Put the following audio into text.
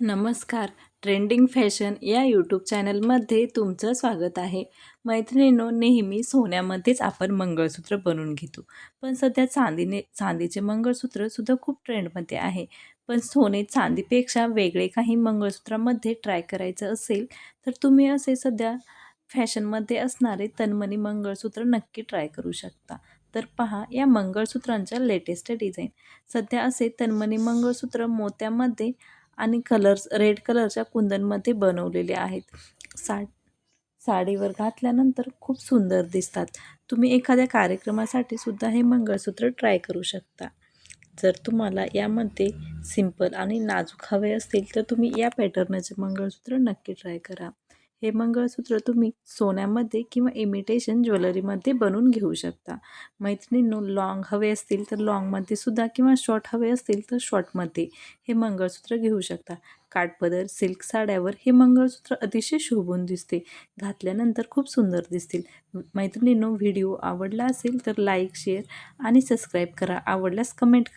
नमस्कार. Trending fashion या YouTube चॅनलमध्ये तुमचं स्वागत आहे. मैत्रिणींनो नेहमी सोन्यामध्येच आपण मंगळसूत्र बनवून घेतो. पण सध्या चांदीने चांदीचे मंगळसूत्रसुद्धा खूप ट्रेंडमध्ये आहे. पण सोने चांदीपेक्षा वेगळे काही मंगळसूत्रामध्ये ट्राय करायचं असेल तर तुम्ही असे सध्या फॅशनमध्ये असणारे तन्मनी मंगळसूत्र नक्की ट्राय करू शकता. तर पहा या मंगळसूत्रांच्या लेटेस्ट डिझाईन. सध्या असे तन्मनी मंगळसूत्र मोत्यामध्ये आणि कलर्स रेड कलरच्या कुंदनमध्ये बनवलेले आहेत. सा साडीवर घातल्यानंतर खूप सुंदर दिसतात. तुम्ही एखाद्या कार्यक्रमासाठी सुद्धा हे मंगळसूत्र ट्राय करू शकता. जर तुम्हाला यामध्ये सिंपल आणि नाजूक हवे असतील तर तुम्ही या पॅटर्नचे मंगळसूत्र नक्की ट्राय करा. हे मंगळसूत्र तुम्ही सोन्यामध्ये किंवा इमिटेशन ज्वेलरीमध्ये बनवून घेऊ शकता. मैत्रिणींनो लॉंग हवे असतील तर लॉंगमध्ये सुद्धा किंवा शॉर्ट हवे असतील तर शॉर्टमध्ये हे मंगळसूत्र घेऊ शकता. काठपदर सिल्क साड्यावर हे मंगळसूत्र अतिशय शोभून दिसते. घातल्यानंतर खूप सुंदर दिसतील. मैत्रिणींनो व्हिडिओ आवडला असेल तर लाईक शेअर आणि सबस्क्राईब करा. आवडल्यास कमेंट